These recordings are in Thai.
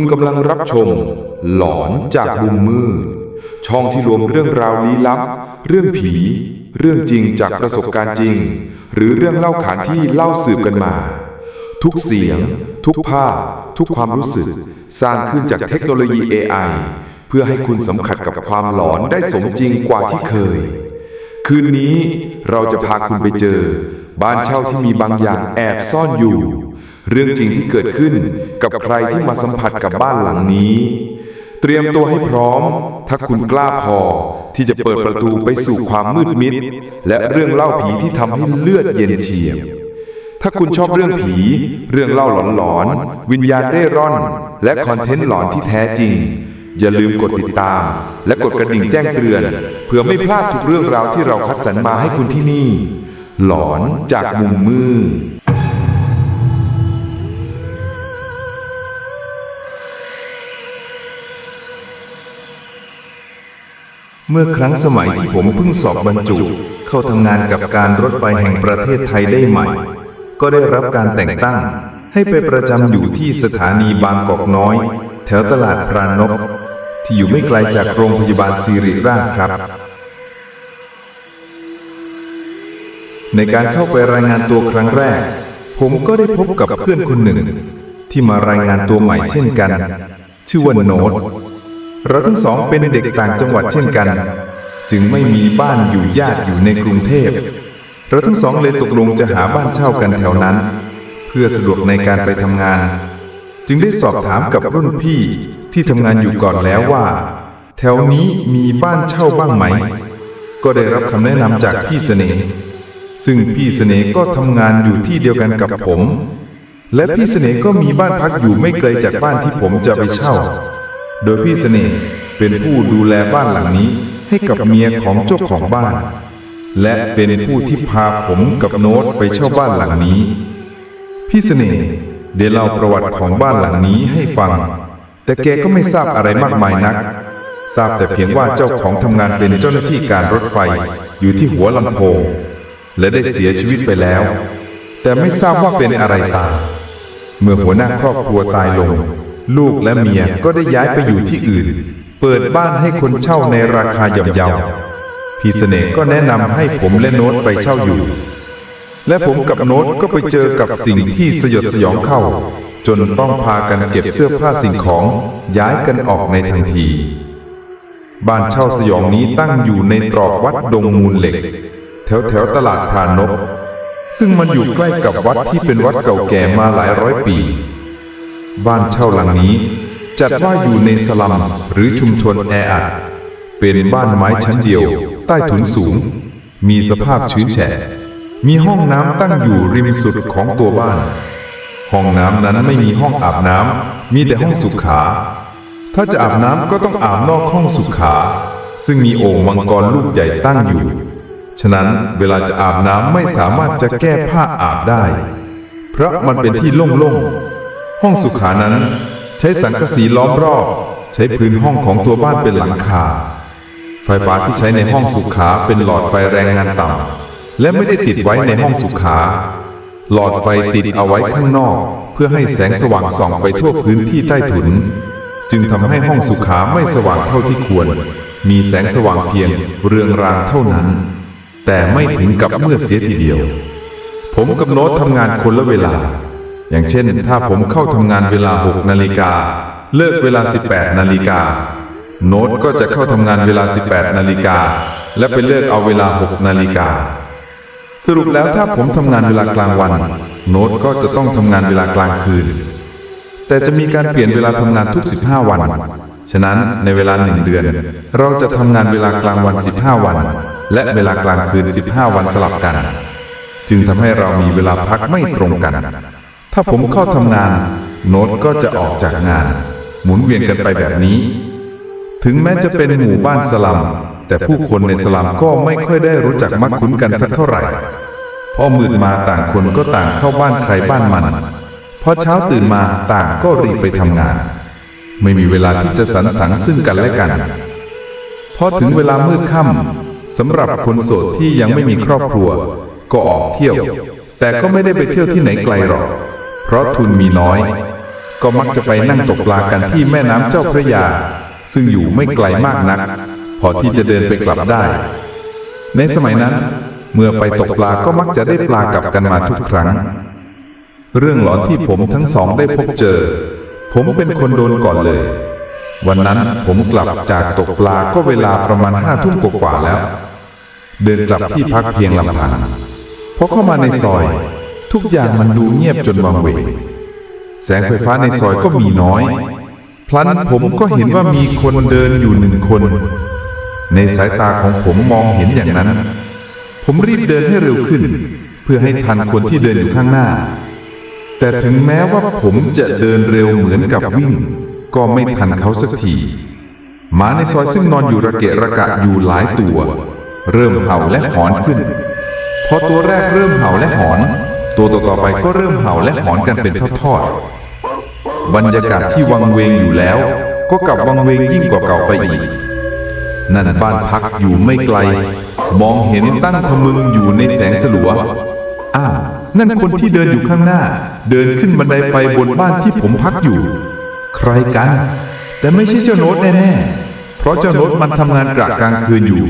คุณกำลังรับชม หลอนจากมุมมืด ช่องที่รวมเรื่องราวลี้ลับ เรื่องผี เรื่องจริงจากประสบการณ์จริง หรือเรื่องเล่าขานที่เล่าสืบกันมา ทุกเสียง ทุกภาพ ทุกความรู้สึก สร้างขึ้นจากเทคโนโลยี AI เพื่อให้คุณสัมผัสกับความหลอนได้สมจริงกว่าที่เคย คืนนี้เราจะพาคุณไปเจอ บ้านเช่าที่มีบางอย่างแอบซ่อนอยู่ เรื่องจริงที่เกิดขึ้นกับใครที่มาสัมผัสกับบ้านหลังนี้ เตรียมตัวให้พร้อม ถ้าคุณกล้าพอที่จะเปิดประตูไปสู่ความมืดมิด และเรื่องเล่าผีที่ทำให้เลือดเย็นเฉียบ ถ้าคุณชอบเรื่องผี เรื่องเล่าหลอนๆ วิญญาณเร่ร่อน และคอนเทนต์หลอนที่แท้จริง อย่าลืมกดติดตาม และกดกระดิ่งแจ้งเตือน เพื่อไม่พลาดทุกเรื่องราวที่เราคัดสรรมาให้คุณที่นี่ หลอนจากมุมมืด เมื่อครั้งสมัยที่ผมเพิ่งสอบบรรจุ เข้าทำงานกับการรถไฟแห่งประเทศไทยได้ใหม่ ก็ได้รับการแต่งตั้ง ให้ไปประจำอยู่ที่สถานีบางกอกน้อย แถวตลาดพรานก ที่อยู่ไม่ไกลจากโรงพยาบาลศิริราชครับ ในการเข้าไปรายงานตัวครั้งแรก ผมก็ได้พบกับเพื่อนคนหนึ่ง ที่มารายงานตัวใหม่เช่นกัน ชื่อว่าโนต เราทั้งสองเป็นเด็กต่างจังหวัดเช่นกัน จึงไม่มีบ้านอยู่ญาติอยู่ในกรุงเทพ เราทั้งสองเลยตกลงจะหาบ้านเช่ากันแถวนั้น เพื่อสะดวกในการไปทำงาน จึงได้สอบถามกับรุ่นพี่ที่ทำงานอยู่ก่อนแล้วว่า แถวนี้มีบ้านเช่าบ้างไหม ก็ได้รับคำแนะนำจากพี่เสน่ห์ซึ่งพี่เสน่ห์ก็ทำงานอยู่ที่เดียวกันกับผม และพี่เสน่ห์ก็มีบ้านพักอยู่ไม่ไกลจากบ้านที่ผมจะไปเช่า โดยพี่เสน่ห์เป็นผู้ดูแลบ้านหลังนี้ให้กับเมียของเจ้าของบ้าน และเป็นผู้ที่พาผมกับโน้ตไปเช่าบ้านหลังนี้ พี่เสน่ห์ได้เล่าประวัติของบ้านหลังนี้ให้ฟัง แต่แกก็ไม่ทราบอะไรมากมายนัก ทราบแต่เพียงว่าเจ้าของทำงานเป็นเจ้าหน้าที่การรถไฟอยู่ที่หัวลำโพงและได้เสียชีวิตไปแล้ว แต่ไม่ทราบว่าเป็นอะไรตายเมื่อหัวหน้าครอบครัวตายลง ลูกและเมียก็ได้ย้ายไปอยู่ที่อื่น เปิดบ้านให้คนเช่าในราคาย่อมเยาพี่เสน่ห์ก็แนะนำให้ผมและโน้ตไปเช่าอยู่ และผมกับโน้ตก็ไปเจอกับสิ่งที่สยดสยองเข้า จนต้องพากันเก็บเสื้อผ้าสิ่งของย้ายกันออกในทันที บ้านเช่าสยองนี้ตั้งอยู่ในตรอกวัดดงมูลเหล็ก แถวแถวๆตลาดพรานกซึ่งมันอยู่ใกล้กับวัดที่เป็นวัดเก่าแก่มาหลายร้อยปี บ้านเช่าหลังนี้ จัดว่าอยู่ในสลัมหรือชุมชนแออัด เป็นบ้านไม้ชั้นเดียว ใต้ถุนสูง มีสภาพชื้นแฉะ มีห้องน้ำตั้งอยู่ริมสุดของตัวบ้าน ห้องน้ำนั้นไม่มีห้องอาบน้ำ มีแต่ห้องสุขา ถ้าจะอาบน้ำก็ต้องอาบนอกห้องสุขา ซึ่งมีโอ่งมังกรลูกใหญ่ตั้งอยู่ ฉะนั้นเวลาจะอาบน้ำไม่สามารถจะแก้ผ้าอาบได้ เพราะมันเป็นที่โล่งๆ ห้องสุขานั้น ใช้สังกะสีล้อมรอบ ใช้พื้นห้องของตัวบ้านเป็นหลังคา ไฟฟ้าที่ใช้ในห้องสุขาเป็นหลอดไฟแรงงานต่ำและไม่ได้ติดไว้ในห้องสุขา หลอดไฟติดเอาไว้ข้างนอก เพื่อให้แสงสว่างส่องไปทั่วพื้นที่ใต้ถุน จึงทำให้ห้องสุขาไม่สว่างเท่าที่ควร มีแสงสว่างเพียงเรืองรางเท่านั้น แต่ไม่ถึงกับเมืดเสียทีเดียว ผมกับโน้ตทำงานคนละเวลา อย่างเช่น ถ้าผมเข้าทำงานเวลา 6 นาฬิกา เลิกเวลา 18 นาฬิกา โน้ตก็จะเข้าทำงานเวลา 18 นาฬิกา และไปเลิกเอาเวลา 6 นาฬิกา สรุปแล้วถ้าผมทำงานเวลากลางวัน โน้ตก็จะต้องทำงานเวลากลางคืน แต่จะมีการเปลี่ยนเวลาทำงานทุก 15 วัน ฉะนั้นในเวลาหนึ่งเดือน เราจะทำงานเวลากลางวัน 15 วัน และเวลากลางคืน 15 วันสลับกัน จึงทำให้เรามีเวลาพักไม่ตรงกัน ถ้าผมเข้าทำงาน โน้ตก็จะออกจากงาน หมุนเวียนกันไปแบบนี้ ถึงแม้จะเป็นหมู่บ้านสลัม แต่ผู้คนในสลัมก็ไม่ค่อยได้รู้จักมักคุ้นกันสักเท่าไหร่พอมืดมาต่างคนก็ต่างเข้าบ้านใครบ้านมันพอเช้าตื่นมาต่างก็รีบไปทำงาน ไม่มีเวลาที่จะสรรสรรค์ซึ่งกันและกันพอถึงเวลามืดค่ำสำหรับคนโสดที่ยังไม่มีครอบครัว ก็ออกเที่ยว แต่ก็ไม่ได้ไปเที่ยวที่ไหนไกลหรอก เพราะทุนมีน้อย ก็มักจะไปนั่งตกปลากันที่แม่น้ำเจ้าพระยา ซึ่งอยู่ไม่ไกลมากนัก พอที่จะเดินไปกลับได้ ในสมัยนั้น เมื่อไปตกปลาก็มักจะได้ปลากลับกันมาทุกครั้ง เรื่องหลอนที่ผมทั้งสองได้พบเจอ ผมเป็นคนโดนก่อนเลย วันนั้นผมกลับจากตกปลาก็เวลาประมาณห้าทุ่มกว่าแล้ว เดินกลับที่พักเพียงลำพังพอเข้ามาในซอย ทุกอย่างมันดูเงียบจนวังเวงแสงไฟฟ้าในซอยก็มีน้อย พลันผมก็เห็นว่ามีคนเดินอยู่หนึ่งคน ในสายตาของผมมองเห็นอย่างนั้น ผมรีบเดินให้เร็วขึ้น เพื่อให้ทันคนที่เดินอยู่ข้างหน้า แต่ถึงแม้ว่าผมจะเดินเร็วเหมือนกับวิ่ง ก็ไม่ทันเขาสักทีหมาในซอยซึ่งนอนอยู่ระเกะระกะอยู่หลายตัว เริ่มเห่าและหอนขึ้น พอตัวแรกเริ่มเห่าและหอน ตัวต่อๆไปก็เริ่มเห่าและหอนกันเป็นทอดๆ บรรยากาศที่วังเวงอยู่แล้ว ก็กลับวังเวงยิ่งกว่าเก่าไปอีก นั่นบ้านพักอยู่ไม่ไกล มองเห็นตั้งทะมึงอยู่ในแสงสลัว อ้าวนั่นคนที่เดินอยู่ข้างหน้า เดินขึ้นบันไดไปบนบ้านที่ผมพักอยู่ ใครกัน แต่ไม่ใช่เจ้าโน้ตแน่ๆ เพราะเจ้าโน้ตมันทำงานกะกลางคืนอยู่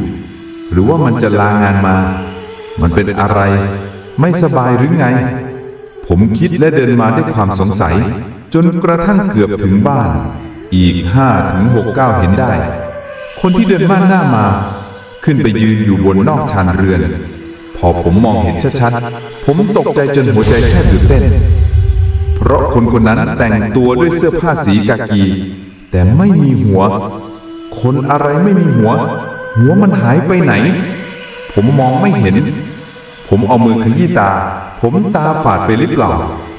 หรือว่ามันจะลางานมา มันเป็นอะไร ไม่สบายหรือไง ผมคิดและเดินมาด้วยความสงสัย จนกระทั่งเกือบถึงบ้าน อีกห้าถึงหกเก้าเห็นได้ คนที่เดินบ้านหน้ามา ขึ้นไปยืนอยู่บนนอกชานเรือน พอผมมองเห็นชัดๆ ผมตกใจจนหัวใจแทบหยุดเต้น เพราะคนคนนั้นแต่งตัวด้วยเสื้อผ้าสีกากี แต่ไม่มีหัว คนอะไรไม่มีหัว หัวมันหายไปไหน ผมมองไม่เห็น ผมเอามือขยี้ตา ผมตาฝาดไปหรือเปล่า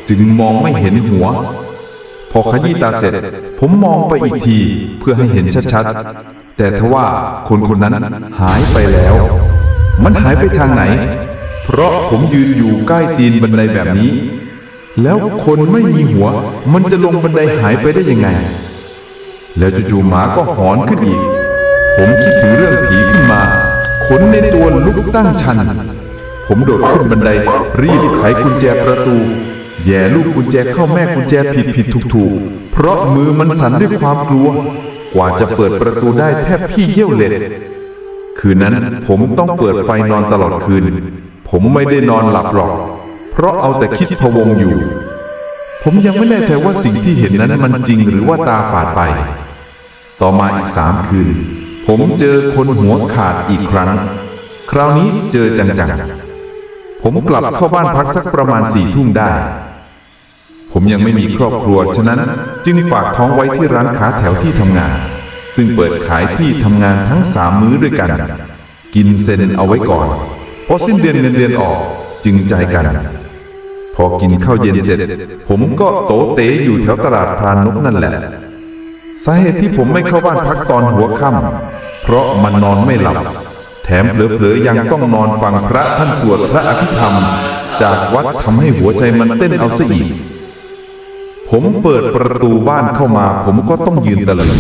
จึงมองไม่เห็นหัว พอขยี้ตาเสร็จ ผมมองไปอีกทีเพื่อให้เห็นชัดๆ แต่ทว่าคนคนนั้นหายไปแล้ว มันหายไปทางไหน เพราะผมยืนอยู่ใกล้ตีนบันไดแบบนี้ แล้วคนไม่มีหัว มันจะลงบันไดหายไปได้ยังไง แล้วจู่ๆหมาก็หอนขึ้นอีก ผมคิดถึงเรื่องผีขึ้นมาขนในตัวลุกตั้งชัน ผมโดดขึ้นบันได รีบไขกุญแจประตู แย่ลูกกุญแจเข้าแม่กุญแจผิดผิดถูกถูกเพราะมือมันสั่นด้วยความกลัว กว่าจะเปิดประตูได้แทบพี่เยี่ยวเล็ดคืนนั้นผมต้องเปิดไฟนอนตลอดคืน ผมไม่ได้นอนหลับหรอก เพราะเอาแต่คิดพะวงอยู่ ผมยังไม่แน่ใจว่าสิ่งที่เห็นนั้นมันจริงหรือว่าตาฝาดไป ต่อมาอีกสามคืน ผมเจอคนหัวขาดอีกครั้ง คราวนี้เจอจังๆ ผมกลับเข้าบ้านพักสักประมาณสี่ทุ่มได้ ผมยังไม่มีครอบครัว ฉะนั้นจึงฝากท้องไว้ที่ร้านค้าแถวที่ทำงาน ซึ่งเปิดขายที่ทำงานทั้งสามมื้อด้วยกัน กินเซนเอาไว้ก่อนพอสิ้นเดือนเงินเดือนออกจึงใจกัน พอกินข้าวเย็นเสร็จ ผมก็โตเตอยู่แถวตลาดพรานนกนั่นแหละ สาเหตุที่ผมไม่เข้าบ้านพักตอนหัวค่ำเพราะมันนอนไม่หลับ ถมเผลอๆยังต้องนอนฟังพระท่านสวดพระอภิธรรม จากวัดทำให้หัวใจมันเต้นเอาซะอีก ผมเปิดประตูบ้านเข้ามา ผมก็ต้องยืนตะลึง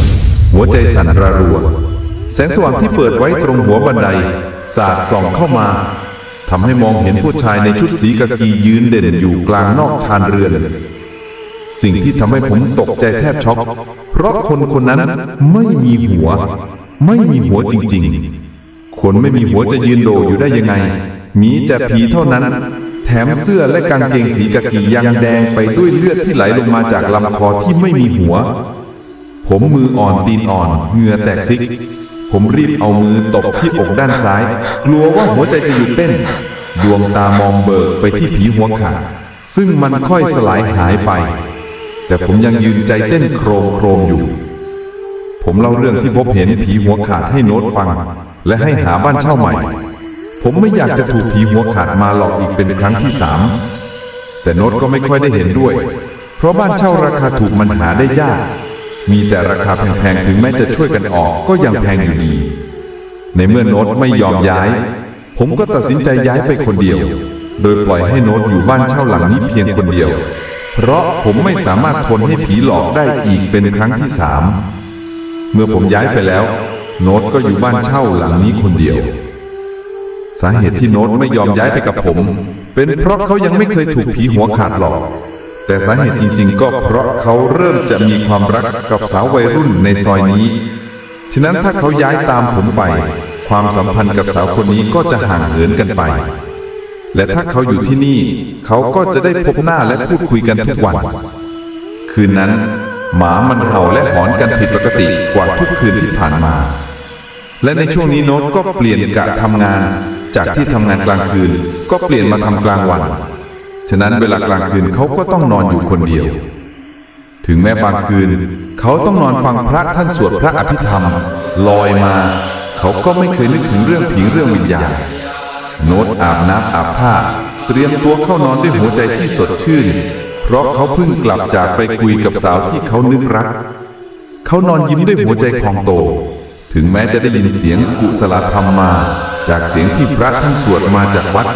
หัวใจสั่นระรัว แสงสว่างที่เปิดไว้ตรงหัวบันได สาดส่องเข้ามาทำให้มองเห็นผู้ชายในชุดสีกากียืนเด่นอยู่กลางนอกชานเรือน สิ่งที่ทำให้ผมตกใจแทบช็อกเพราะคนคนนั้นไม่มีหัว ไม่มีหัวจริง ๆ คนไม่มีหัวจะยืนโดอยู่ได้ยังไง มีแต่ผีเท่านั้น แถมเสื้อและกางเกงสีกากียังแดงไปด้วยเลือดที่ไหลลงมาจากลำคอที่ไม่มีหัว ผมมืออ่อนตีนอ่อนเหงื่อแตกซิก ผมรีบเอามือตบที่อกด้านซ้าย กลัวว่าหัวใจจะหยุดเต้น ดวงตามองเบิกไปที่ผีหัวขาดซึ่งมันค่อยสลายหายไป แต่ผมยังยืนใจเต้นโครมโครมอยู่ ผมเล่าเรื่องที่พบเห็นผีหัวขาดให้โน้ตฟัง และให้หาบ้านเช่าใหม่ ผมไม่อยากจะถูกผีหัวขาดมาหลอกอีกเป็นครั้งที่สามแต่โน้ตก็ไม่ค่อยได้เห็นด้วย เพราะบ้านเช่าราคาถูกมันหาได้ยาก มีแต่ราคาแพงๆถึงแม้จะช่วยกันออกก็ยังแพงอยู่ดี ในเมื่อโน้ตไม่ยอมย้าย ผมก็ตัดสินใจย้ายไปคนเดียว โดยปล่อยให้โน้ตอยู่บ้านเช่าหลังนี้เพียงคนเดียว เพราะผมไม่สามารถทนให้ผีหลอกได้อีกเป็นครั้งที่สามเมื่อผมย้ายไปแล้ว โน้ตก็อยู่บ้านเช่าหลังนี้คนเดียว สาเหตุที่โน้ตไม่ยอมย้ายไปกับผม เป็นเพราะเขายังไม่เคยถูกผีหัวขาดหลอก แต่สาเหตุจริง ๆ ก็เพราะเขาเริ่มจะมีความรักกับสาววัยรุ่นในซอยนี้ ฉะนั้นถ้าเขาย้ายตามผมไป ความสัมพันธ์กับสาวคนนี้ก็จะห่างเหินกันไป และถ้าเขาอยู่ที่นี่ เขาก็จะได้พบหน้าและพูดคุยกันทุกวัน คืนนั้นหมามันเห่าและหอนกันผิดปกติกว่าทุกคืนที่ผ่านมา และในช่วงนี้โน้ตก็เปลี่ยนกะทำงาน จากที่ทำงานกลางคืน ก็เปลี่ยนมาทำกลางวัน ฉะนั้นเวลากลางคืนเขาก็ต้องนอนอยู่คนเดียว ถึงแม้บางคืน เขาต้องนอนฟังพระท่านสวดพระอภิธรรม ลอยมา เขาก็ไม่เคยนึกถึงเรื่องผีเรื่องวิญญาณโน้ตอาบน้ำอาบท่า เตรียมตัวเข้านอนด้วยหัวใจที่สดชื่น เพราะเขาเพิ่งกลับจากไปคุยกับสาวที่เขานึกรัก เขานอนยิ้มด้วยหัวใจพองโต ถึงแม้จะได้ยินเสียงกุศลธรรมมา จากเสียงที่พระท่านสวดมาจากวัด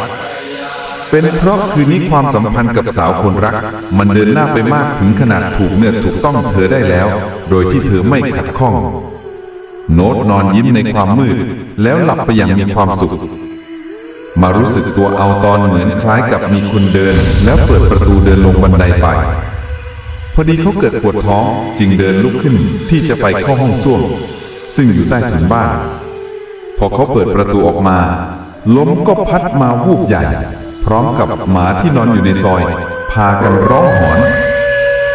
เป็นเพราะคืนนี้ความสัมพันธ์กับสาวคนรัก มันเดินหน้าไปมากถึงขนาดถูกเนื้อถูกต้องเธอได้แล้ว โดยที่เธอไม่ขัดข้อง โนตนอนยิ้มในความมืด แล้วหลับไปอย่างมีความสุข มารู้สึกตัวเอาตอนเหมือนคล้ายกับมีคนเดิน แล้วเปิดประตูเดินลงบันไดไปพอดีเขาเกิดปวดท้องจึงเดินลุกขึ้นที่จะไปเข้าห้องส้วม ซึ่งอยู่ใต้ถุนบ้าน พอเขาเปิดประตูออกมา ลมก็พัดมาวูบใหญ่ พร้อมกับหมาที่นอนอยู่ในซอย พากันร้องหอน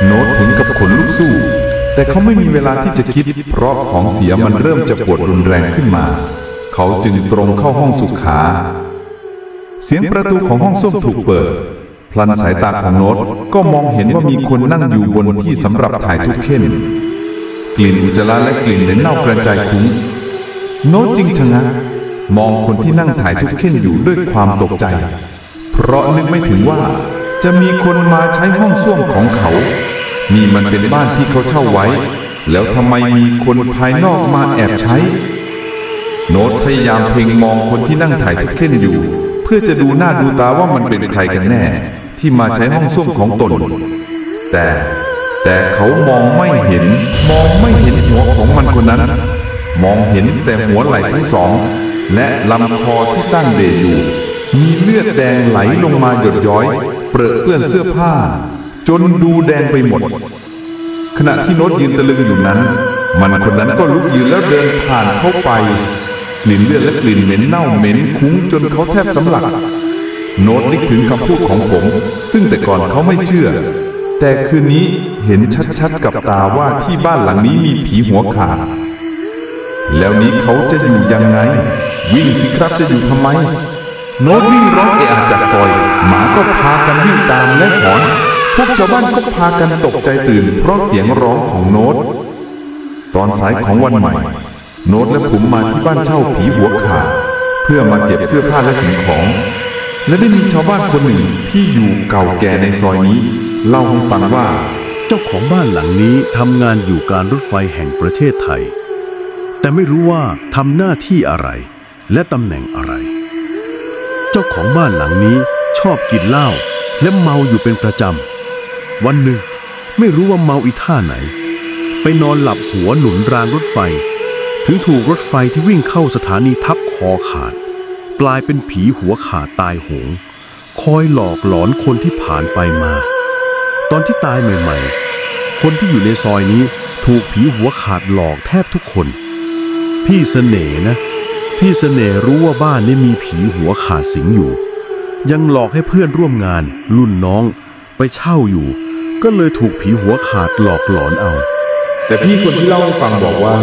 โน้ตถึงกับขนลุกสู้ แต่เขาไม่มีเวลาที่จะคิด เพราะของเสียมันเริ่มจะปวดรุนแรงขึ้นมา เขาจึงตรงเข้าห้องสุขา เสียงประตูของห้องส้มถูกเปิดพลันสายตาของโน้ตก็มองเห็นว่ามีคนนั่งอยู่บนที่สำหรับถ่ายทุกเข่น กลิ่นอุจจาระและกลิ่นเหม็นเน่ากระจายคุ้ง โน้ตจึงชะงักมองคนที่นั่งถ่ายทุกเข่นอยู่ด้วยความตกใจ เพราะนึกไม่ถึงว่าจะมีคนมาใช้ห้องส้วมของเขานี่มันเป็นบ้านที่เขาเช่าไว้ แล้วทำไมมีคนภายนอกมาแอบใช้ โน้ตพยายามเพ่งมองคนที่นั่งถ่ายทุกเข่นอยู่ เพื่อจะดูหน้าดูตาว่ามันเป็นใครกันแน่ ที่มาใช้ห้องส้วมของตน แต่ แต่เขามองไม่เห็น มองไม่เห็นหัวของมันคนนั้น มองเห็นแต่หัวไหล่ทั้งสอง และลำคอที่ตั้งเดยอยู่ มีเลือดแดงไหลลงมาหยดย้อย เปรอะเปื้อนเสื้อผ้า จนดูแดงไปหมด ขณะที่โนตยืนตะลึงอยู่นั้น มันคนนั้นก็ลุกยืนแล้วเดินผ่านเข้าไปกลิ่นเลือดและกลิ่นเหม็นเน่าเหม็นคุ้งจนเขาแทบสำลัก โน้ตนึกถึงคำพูดของผม ซึ่งแต่ก่อนเขาไม่เชื่อ แต่คืนนี้เห็นชัดๆกับตาว่าที่บ้านหลังนี้มีผีหัวขาด แล้วนี้เขาจะอยู่ยังไง วิ่งสิครับจะอยู่ทำไม โน้ตวิ่งร้องเอะอะจากซอย หมาก็พากันวิ่งตามและหอน พวกชาวบ้านก็พากันตกใจตื่น เพราะเสียงร้องของโน้ต ตอนสายของวันใหม่ โน้ตและผมมาที่บ้านเช่าผีหัวขาด เพื่อมาเก็บเสื้อผ้าและสิ่งของ และได้มีชาวบ้านคนหนึ่งที่อยู่เก่าแก่ในซอยนี้ เล่าให้ฟังว่า เจ้าของบ้านหลังนี้ทำงานอยู่การรถไฟแห่งประเทศไทย แต่ไม่รู้ว่าทำหน้าที่อะไรและตำแหน่งอะไร เจ้าของบ้านหลังนี้ชอบกินเหล้าและเมาอยู่เป็นประจำ วันหนึ่งไม่รู้ว่าเมาอีท่าไหน ไปนอนหลับหัวหนุนรางรถไฟ ถึงถูกรถไฟที่วิ่งเข้าสถานีทับคอขาด กลายเป็นผีหัวขาดตายโหง คอยหลอกหลอนคนที่ผ่านไปมา ตอนที่ตายใหม่ๆ คนที่อยู่ในซอยนี้ถูกผีหัวขาดหลอกแทบทุกคน พี่เสน่ห์นะ พี่เสน่ห์รู้ว่าบ้านนี้มีผีหัวขาดสิงอยู่ ยังหลอกให้เพื่อนร่วมงาน รุ่นน้อง ไปเช่าอยู่ ก็เลยถูกผีหัวขาดหลอกหลอนเอา แต่พี่คนที่เล่าให้ฟังบอกว่า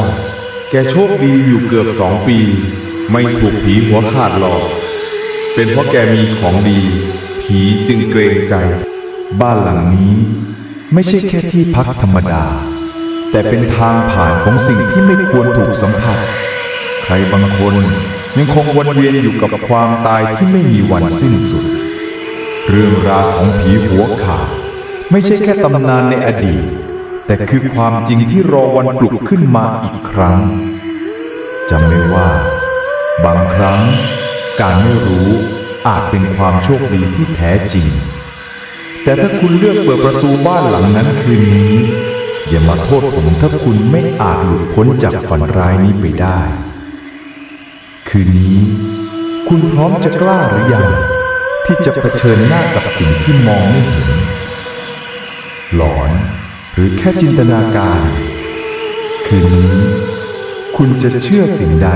แกโชคดีอยู่เกือบสองปี ไม่ถูกผีหัวขาดหลอก เป็นเพราะแกมีของดี ผีจึงเกรงใจ บ้านหลังนี้ไม่ใช่แค่ที่พักธรรมดา แต่เป็นทางผ่านของสิ่งที่ไม่ควรถูกสัมผัส ใครบางคนยังคงวนเวียนอยู่กับความตายที่ไม่มีวันสิ้นสุด เรื่องราวของผีหัวขาดไม่ใช่แค่ตำนานในอดีต แต่คือความจริงที่รอวันปลุกขึ้นมาอีกครั้งจำไม่ว่า บางครั้ง การไม่รู้อาจเป็นความโชคดีที่แท้จริง แต่ถ้าคุณเลือกเปิดประตูบ้านหลังนั้นคืนนี้ อย่ามาโทษผมถ้าคุณไม่อาจหลุดพ้นจากฝันร้ายนี้ไปได้ คืนนี้ คุณพร้อมจะกล้าหรือยังที่จะเผชิญหน้ากับสิ่งที่มองไม่เห็น หลอนหรือแค่จินตนาการ คืนนี้ คุณจะเชื่อสิ่งใด